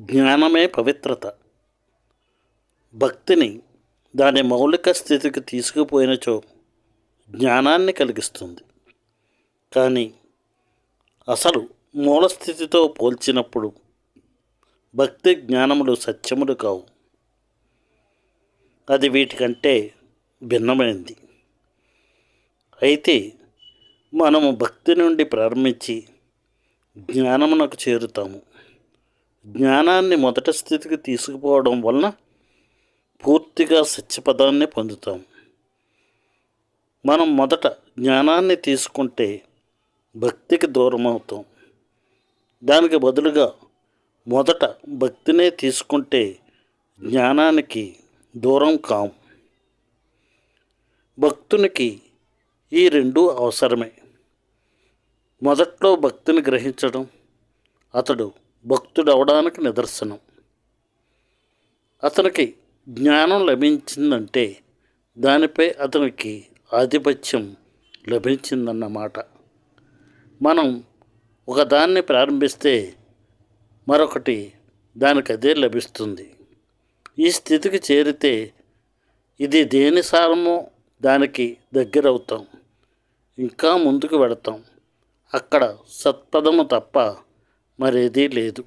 జ్ఞానమే పవిత్రత. భక్తిని దాని మౌలిక స్థితికి తీసుకుపోయినచో జ్ఞానాన్ని కలిగిస్తుంది. కానీ అసలు మూల స్థితితో పోల్చినప్పుడు భక్తి జ్ఞానములు సత్యములు కావు. అది వీటికంటే భిన్నమైనది అయితే మనము భక్తి నుండి ప్రారంభించి జ్ఞానమునకు చేరుతాము. జ్ఞానాన్ని మొదటి స్థితికి తీసుకుపోవడం వలన పూర్తిగా సత్యపదాన్ని పొందుతాం. మనం మొదట జ్ఞానాన్ని తీసుకుంటే భక్తికి దూరం అవుతాం. దానికి బదులుగా మొదట భక్తినే తీసుకుంటే జ్ఞానానికి దూరం కాం. భక్తునికి ఈ రెండు అవసరమే. మొదట్లో భక్తిని గ్రహించడం అతడు భక్తుడవడానికి నిదర్శనం. అతనికి జ్ఞానం లభించిందంటే దానిపై అతనికి ఆధిపత్యం లభించిందన్నమాట. మనం ఒకదాన్ని ప్రారంభిస్తే మరొకటి దానికి అదే లభిస్తుంది. ఈ స్థితికి చేరితే ఇది దేని సారమో దానికి దగ్గరవుతాం. ఇంకా ముందుకు వెడతాం అక్కడ సత్పదము తప్ప మరేదీ లేదు.